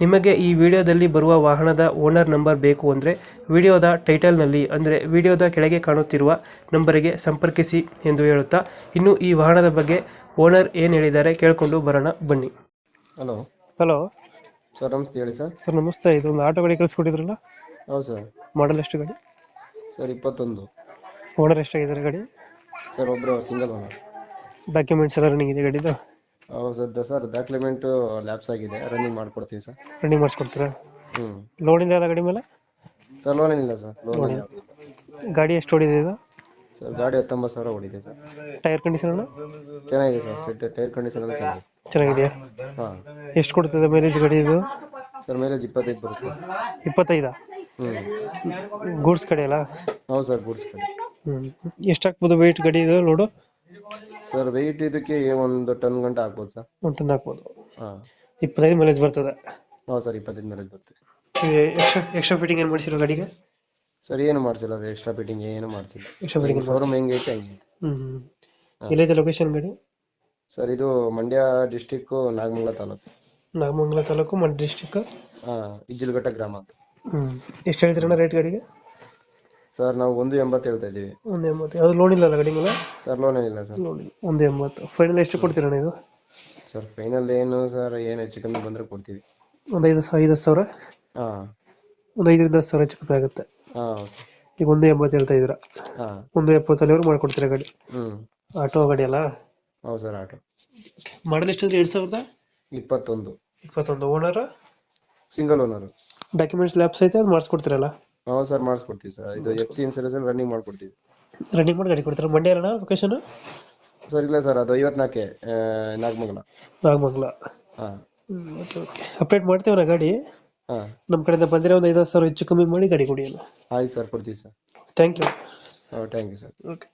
ನಿಮಗೆ ಈ ವಿಡಿಯೋದಲ್ಲಿ ಬರುವ ವಾಹನದ ಓನರ್ ನಂಬರ್ ಬೇಕು ಅಂದರೆ ವಿಡಿಯೋದ ಟೈಟಲ್ನಲ್ಲಿ ಅಂದರೆ ವಿಡಿಯೋದ ಕೆಳಗೆ ಕಾಣುತ್ತಿರುವ ನಂಬರಿಗೆ ಸಂಪರ್ಕಿಸಿ ಎಂದು ಹೇಳುತ್ತಾ ಇನ್ನು ಈ ವಾಹನದ ಬಗ್ಗೆ ಓನರ್ ಏನು ಹೇಳಿದ್ದಾರೆ ಕೇಳಿಕೊಂಡು ಬರೋಣ ಬನ್ನಿ. ಹಲೋ. ಹಲೋ. ಸರ್ ನಮಸ್ತೆ ಹೇಳಿ ಸರ್. ಸರ್ ನಮಸ್ತೆ. ಇದು ಒಂದು ಆಟೋ ಗಾಡಿ ಕಳಿಸ್ಕೊಟ್ಟಿದ್ರಲ್ಲ? ಹೌದು ಸರ್. ಮಾಡಲ್ ಎಷ್ಟು ಗಾಡಿ? ಸರ್ ಇಪ್ಪತ್ತೊಂದು. ಓನರ್ ಎಷ್ಟಾಗಿದ್ದಾರೆ ಗಾಡಿ? ಸರ್ ಒಬ್ಬರು ಸಿಂಗಲ್ ಓನರ್. ಡಾಕ್ಯುಮೆಂಟ್ಸ್ ಎಲ್ಲ ರನ್ನಿಂಗ್ ಇದೆ ಗಾಡಿದು? ಹೌದು ಸರ್ ದ- ಸರ್ ಡಾಕ್ಯುಮೆಂಟ್ ಲ್ಯಾಪ್ಸ್ ಆಗಿದೆ. ರನ್ನಿಂಗ್ ಮಾಡ್ಕೊಡ್ತೀವಿ ಸರ್. ರನ್ನಿಂಗ್ ಮಾಡ್ಸ್ಕೊಡ್ತೀರಾ? ಹ್ಞೂ ಲೋನ್ ಇದೆ ಅಲ್ಲ ಗಾಡಿ ಮೇಲೆ? ಸರ್ ಲೋನ್ ಏನಿಲ್ಲ ಸರ್. ಲೋನ್ ಗಾಡಿ ಎಷ್ಟು ಓಡಿದೆ ಇದು? ಸರ್ ಗಾಡಿ ಹತ್ತೊಂಬತ್ತು ಸಾವಿರ ಓಡಿದೆ ಸರ್. ಟೈರ್ ಕಂಡೀಷನ್ ಚೆನ್ನಾಗಿದೆ ಸರ್ ಸೆಟ್ ಟೈರ್ ಕಂಡೀಷನ್ ಎಲ್ಲ ಚೆನ್ನಾಗಿದೆ. ಚೆನ್ನಾಗಿದೆಯಾ? ಹಾಂ. ಎಷ್ಟು ಕೊಡ್ತದೆ ಮೈಲೇಜ್ ಗಾಡಿ ಇದು? ಸರ್ ಮೈಲೇಜ್ ಇಪ್ಪತ್ತೈದು ಬರುತ್ತೆ. ಇಪ್ಪತ್ತೈದಾ? ಹ್ಞೂ ಗೂಡ್ಸ್ ಕಡೆ ಅಲ್ಲ? ಹೌದು ಸರ್ ಗೂಡ್ಸ್ ಕಡೆ. ಹ್ಮ್. ಎಷ್ಟು ಹಾಕ್ಬೋದು ವೆಯ್ಟ್ ಗಾಡಿ ಇದು ಲೋಡು ಸರ್ ವೆಯ್ಟ್ ಇದಕ್ಕೆ ಒಂದು ಟನ್ ಗಂಟೆ ಆಗ್ಬೋದು ಸರ್ ಒಂದು ಟನ್ ಹಾಕ್ಬೋದು ಹಾಂ. ಇಪ್ಪತ್ತೈದು ಮೈಲೇಜ್ ಬರ್ತದೆ. ಹೌದು ಸರ್ ಇಪ್ಪತ್ತೈದು ಮೈಲೇಜ್ ಬರುತ್ತೆ ಎಕ್ಸ್ಟ್ರಾ ಎಕ್ಸ್ಟ್ರಾ ಫಿಟ್ಟಿಂಗ್ ಏನು ಮಾಡಿಸಿರೋ ಗಾಡಿಗೆ? ಸರ್ ಏನು ಮಾಡ್ಸಿಲ್ಲ ಅದು ಎಕ್ಸ್ಟ್ರಾ ಫಿಟ್ಟಿಂಗ್ ಏನು ಮಾಡ್ಸಿಲ್ಲ. ಎಕ್ಸ್ಟ್ರಾ ಫಿಟ್ಟಿಂಗ್ ಶೋರೂಮ್ ಹೆಂಗೈತೆ ಐತೆ ಹಂಗೆ ಐತೆ ಹ್ಮ್ ಎಲ್ಲಿದೆ ಲೊಕೇಶನ್ ಗಾಡಿ? ಸರ್ ಇದು ಮಂಡ್ಯ ಡಿಸ್ಟಿಕ್ಕು ನಾಗಮಂಗಲ ತಾಲೂಕು. ನಾಗಮಂಗಲ ತಾಲೂಕು ಮಂಡ್ಯ ಡಿಸ್ಟಿಕ್ ಹಾಂ ಇಜ್ಜಲಘಟ್ಟ ಗ್ರಾಮ ಅಂತ. ಹ್ಮ್. ಎಷ್ಟು ಹೇಳ್ತೀರಣ್ಣ ರೇಟ್ ಗಾಡಿಗೆ? ಸರ್ ನಾವು ಒಂದು ಎಂಬತ್ತು ಹೇಳ್ತಾ ಇದ್ದೀವಿ. ಒಂದು ಎಂಬತ್ತು. ಯಾವ್ದು ಲೋನ್ ಇಲ್ಲ ಅಲ್ಲ ಗಾಡಿ ಮೇಲೆ? ಸರ್ ಲೋನ್ ಏನಿಲ್ಲ ಸರ್. ಲೋನ್ ಇಲ್ಲ. ಒಂದು ಎಂಬತ್ತು. ಫೈನಲ್ ಎಷ್ಟು ಕೊಡ್ತೀರ ಇದು? ಸರ್ ಫೈನಲ್ ಏನು ಸರ್ ಏನು ಹೆಚ್ಚು ಕಮ್ಮಿ ಬಂದರೆ ಕೊಡ್ತೀವಿ. ಒಂದು ಐದು ಐದು ಸಾವಿರ? ಹಾಂ. ಒಂದು ಐದರಿಂದ ಹತ್ತು ಸಾವಿರ ಹೆಚ್ಚು ಕಮ್ಮಿ ಆಗುತ್ತೆ. ಹಾಂ ಈಗ ಒಂದು ಎಂಬತ್ತು ಹೇಳ್ತಾ ಇದ್ದೀರಾ? ಹಾಂ. ಒಂದು ಎಪ್ಪತ್ತಲ್ಲಿವರೆಗೂ ಮಾಡ್ಕೊಡ್ತೀರಾ ಗಾಡಿ? ಹ್ಞೂ ಆಟೋ ಗಾಡಿ ಅಲ್ಲ? ಹೌದು ಸರ್ ಆಟೋ. ಮಾಡಲ್ ಎಷ್ಟಂದ್ರೆ ಎರಡು ಸಾವಿರದ? ಇಪ್ಪತ್ತೊಂದು. ಇಪ್ಪತ್ತೊಂದು. Owner single owner documents lapse ಐತೆ ಅದು ಮಾಡಿಸ್ಕೊಡ್ತೀರಲ್ಲ? ಹೌದು ಸರ್ ಮಾಡಿಸ್ಕೊಡ್ತೀವಿ ಸರ್ ಇದು ಎಫ್ ಸಿ ಇನ್ಸೂರೆನ್ಸ್ ರನ್ನಿಂಗ್ ಮಾಡ್ಕೊಡ್ತೀವಿ ರನ್ನಿಂಗ್ ಮಾಡಿ ಗಾಡಿ ಕೊಡ್ತಾರೆ ಮಂಡ್ಯ ಅಲ್ಲ ಲೊಕೇಶನ್ ಸರ್ ಇಲ್ಲ ಸರ್ ಅದು ಐವತ್ನಾಲ್ಕೆ ನಾಗಮಂಗಲ ನಾಗಮಂಗಲ ಹಾಂ ಓಕೆ ಓಕೆ ಅಪ್ಡೇಟ್ ಮಾಡ್ತೇವಣ್ಣ ಗಾಡಿ ಹಾಂ ನಮ್ಮ ಕಡೆಯಿಂದ ಬಂದಿರೋ ಒಂದು ಐದು ಸಾವಿರ ಹೆಚ್ಚು ಕಮ್ಮಿ ಮಾಡಿ ಗಾಡಿ ಕೊಡಿ ಅಲ್ಲ ಆಯ್ತು ಸರ್ ಕೊಡ್ತೀವಿ ಸರ್ ಥ್ಯಾಂಕ್ ಯು ಹಾಂ ಥ್ಯಾಂಕ್ ಯು ಸರ್ ಓಕೆ